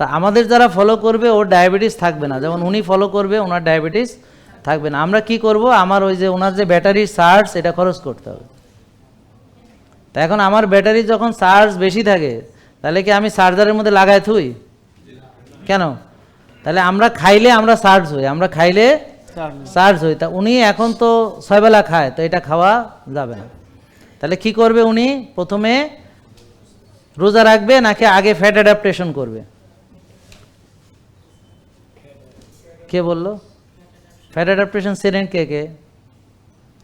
তা আমাদের যারা ফলো করবে, ওর ডায়াবেটিস থাকবে না। যেমন উনি ফলো করবে, ওনার ডায়াবেটিস থাকবে না। আমরা কি করব? আমার ওই যে ওনার যে ব্যাটারি চার্জ এটা খরচ করতে হবে। তা এখন আমার ব্যাটারি যখন চার্জ বেশি থাকে, তাহলে কি আমি চার্জারের মধ্যে লাগাই থুই? কেন? তাহলে আমরা খাইলে আমরা চার্জ হই। আমরা খাইলে চার্জ হই। তা উনি এখন তো ছয়বেলা খায়, তো এটা খাওয়া যাবে না। তাহলে কি করবে উনি? প্রথমে রোজা রাখবে, নাকি আগে ফ্যাট অ্যাডাপ্টেশন করবে? কে বলল? ফ্যাট অ্যাডাপ্টেশন সেরেন কে কে?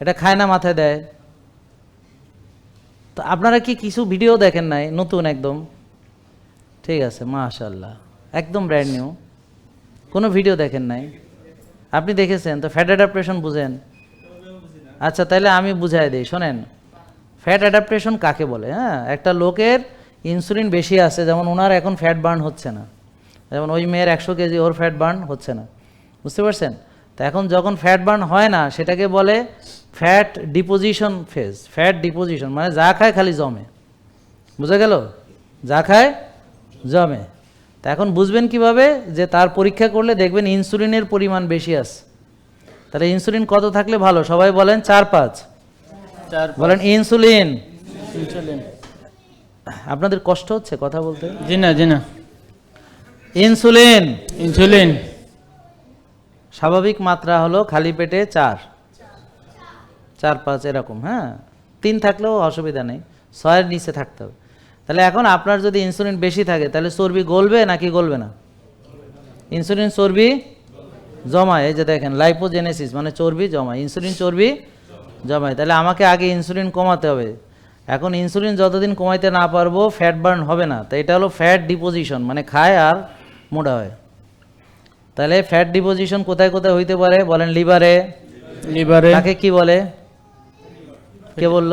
এটা খায় না, মাথায় দেয়। তো আপনারা কি কিছু ভিডিও দেখেন নাই? নতুন একদম? ঠিক আছে মাশাল্লাহ একদম ব্র্যান্ড নিউ কোনো ভিডিও দেখেন নাই? আপনি দেখেছেন? তো ফ্যাট অ্যাডাপ্টেশন বুঝেন। আচ্ছা তাহলে আমি বুঝাই দিই, শোনেন। ফ্যাট অ্যাডাপ্টেশন কাকে বলে হ্যাঁ? একটা লোকের ইনসুলিন বেশি আছে, যেমন ওনার এখন ফ্যাট বার্ন হচ্ছে না। যেমন ওই মেয়ের একশো কেজি ওর ফ্যাট বার্ন হচ্ছে না। বুঝতে পারছেন? তো এখন যখন ফ্যাট বার্ন হয় না সেটাকে বলে fat deposition phase fat deposition মানে যা খায় খালি জমে। বুঝা গেল? যা খায় জমে। তা এখন বুঝবেন কীভাবে? যে তার পরীক্ষা করলে দেখবেন ইনসুলিনের পরিমাণ বেশি আছে। তাহলে ইনসুলিন কত থাকলে ভালো? সবাই বলেন চার পাঁচ। বলেন ইনসুলিন ইনসুলিন আপনাদের কষ্ট হচ্ছে কথা বলতে? জি না জি না। ইনসুলিন ইনসুলিন স্বাভাবিক মাত্রা হলো খালি পেটে চার। চার পাঁচ এরকম হ্যাঁ? তিন থাকলেও অসুবিধা নেই। ছয়ের নিচে থাকতে হবে। তাহলে এখন আপনার যদি ইনসুলিন বেশি থাকে, তাহলে চর্বি গলবে নাকি গলবে না? ইনসুলিন চর্বি জমায়, এই যে দেখেন লাইপোজেনেসিস মানে চর্বি জমায়। ইনসুলিন চর্বি জমায়। তাহলে আমাকে আগে ইনসুলিন কমাতে হবে। এখন ইনসুলিন যতদিন কমাইতে না পারব ফ্যাট বার্ন হবে না। তো এটা হলো ফ্যাট ডিপোজিশন মানে খায় আর মোটা হয়। তাহলে ফ্যাট ডিপোজিশন কোথায় কোথায় হইতে পারে? বলেন লিভারে। লিভারে। তাকে কি বলে? কে বলল?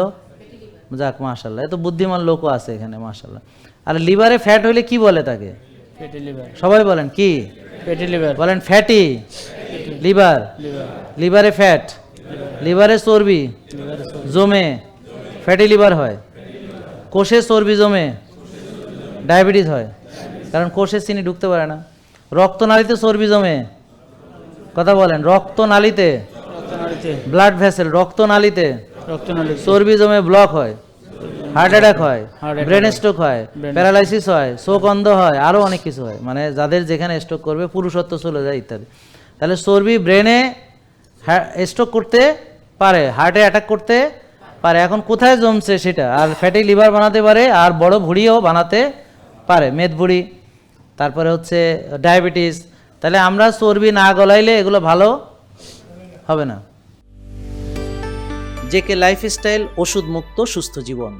যাক মাশাল্লাহ এত বুদ্ধিমান লোকও আছে এখানে মাশাল্লাহ আর লিভারে ফ্যাট হইলে কি বলে তাকে? সবাই বলেন কি? ফ্যাটি লিভার বলেন ফ্যাটি লিভার লিভার লিভারে ফ্যাট লিভারে চর্বি। জমে। ফ্যাটি লিভার হয়। কোষে চর্বি জমে। ডায়াবেটিস হয়। কারণ কোষে চিনি ঢুকতে পারে না। রক্তনালীতে চর্বি জমে। কথা বলেন রক্তনালীতে। Blood vessel রক্তনালীতে। রক্তনালীতে। চর্বি জমে ব্লক হয় হার্ট অ্যাটাক হয় ব্রেন স্ট্রোক হয়। প্যারালাইসিস হয় চোখ অন্ধ হয় আরও অনেক কিছু হয়। মানে যাদের যেখানে স্ট্রোক করবে পুরুষত্ব চলে যায় ইত্যাদি। তাহলে চর্বি ব্রেনে স্ট্রোক করতে পারে হার্টে অ্যাটাক করতে পারে। এখন কোথায় জমছে সেটা? আর ফ্যাটি লিভার বানাতে পারে আর বড় ভুঁড়িও বানাতে পারে মেদ ভুঁড়ি তারপরে হচ্ছে ডায়াবেটিস তাহলে আমরা চর্বি না গলাইলে এগুলো ভালো হবে না। জেকে লাইফস্টাইল ওষুধ মুক্ত সুস্থ জীবন।